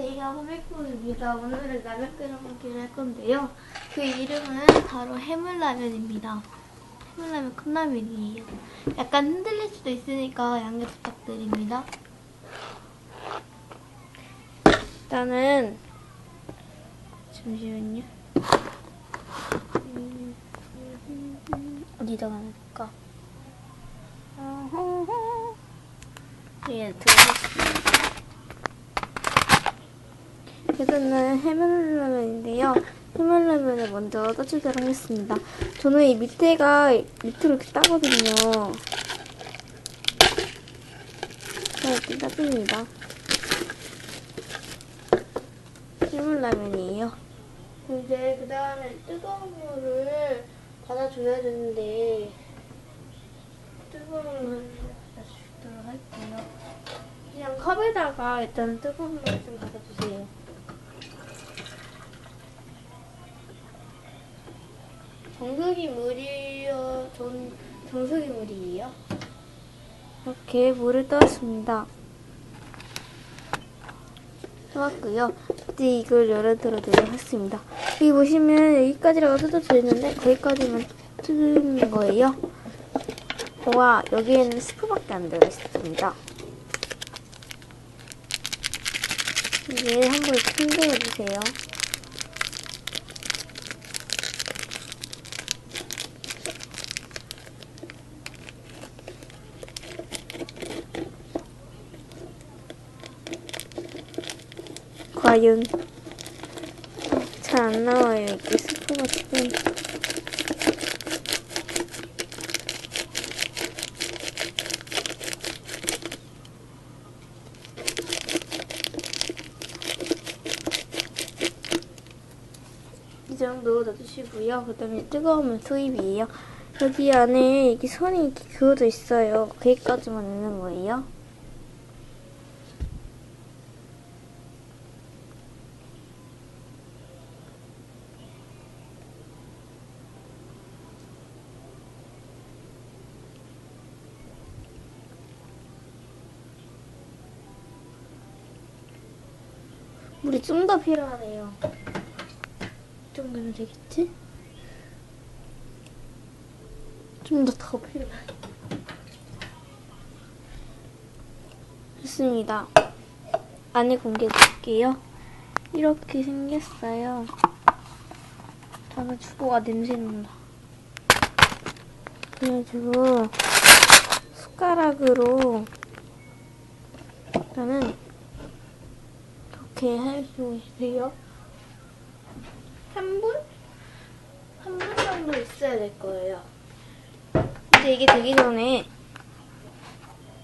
안녕하세요. 호밀코입니다. 오늘은 라면 끓여 먹기를 할 건데요. 그 이름은 바로 해물라면입니다. 해물라면 컵라면이에요. 약간 흔들릴 수도 있으니까 양해 부탁드립니다. 일단은 잠시만요. 음, 어디다가 놔둘까? 예, 들어보겠습니다. 이거는 해물라면인데요. 해물라면을 먼저 떠주도록 하겠습니다. 저는 이 밑에가 밑으로 이렇게 따거든요. 자, 이렇게 따줍니다. 해물라면이에요. 이제 그 다음에 뜨거운 물을 받아줘야 되는데 뜨거운 물을 받아주도록 할게요. 그냥 컵에다가 일단 뜨거운 물을 좀 받아주세요. 정수기 물이요. 전 정수기 물이에요. 이렇게 물을 떠왔습니다. 떠왔고요. 이제 이걸 열어들어도록 하겠습니다. 여기 보시면 여기까지라고 써져 있는데 거기까지만 뜯는 거예요. 와 여기에는 스프밖에 안 들어있습니다. 이제 한번 흔들어주세요. 과연 잘 안 나와요. 이게 스프 같은. 이 정도 넣어주시고요. 그 다음에 뜨거우면 투입이에요. 여기 안에 이게 선이 이렇게 그어져 있어요. 거기까지만 넣는 거예요. 물이 좀 더 필요하네요. 이 정도면 되겠지? 좀 더 더 필요해. 됐습니다. 안에 공개해 볼게요. 이렇게 생겼어요. 잡아주고, 아, 냄새 난다. 그래가지고, 숟가락으로, 일단은, 이렇게 해주세요. 3분? 3분 정도 있어야 될 거예요. 근데 이게 되기 전에,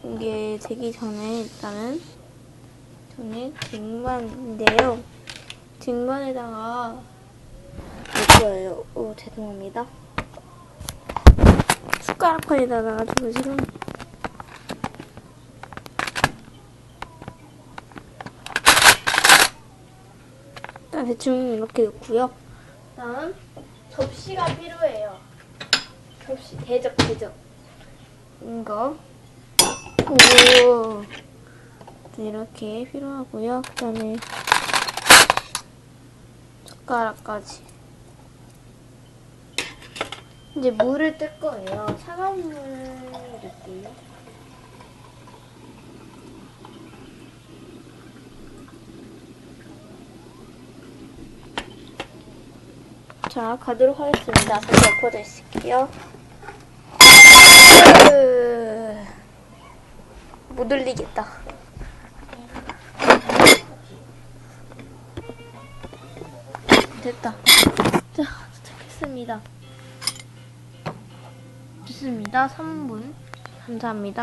이게 되기 전에 일단은, 저는 쟁반인데요. 쟁반에다가 넣을 거예요. 오, 죄송합니다. 숟가락판에다 놔가지고 지 대충 이렇게 넣고요. 다음 접시가 필요해요. 접시 대접 대접. 이거 오 네, 이렇게 필요하고요. 그 다음에 젓가락까지. 이제 물을 뜰 거예요. 차가운 물 넣을게요. 자, 가도록 하겠습니다. 잠시 엎어져 있을게요. 으, 못 올리겠다. 됐다. 자, 시작했습니다. 좋습니다. 3분. 감사합니다.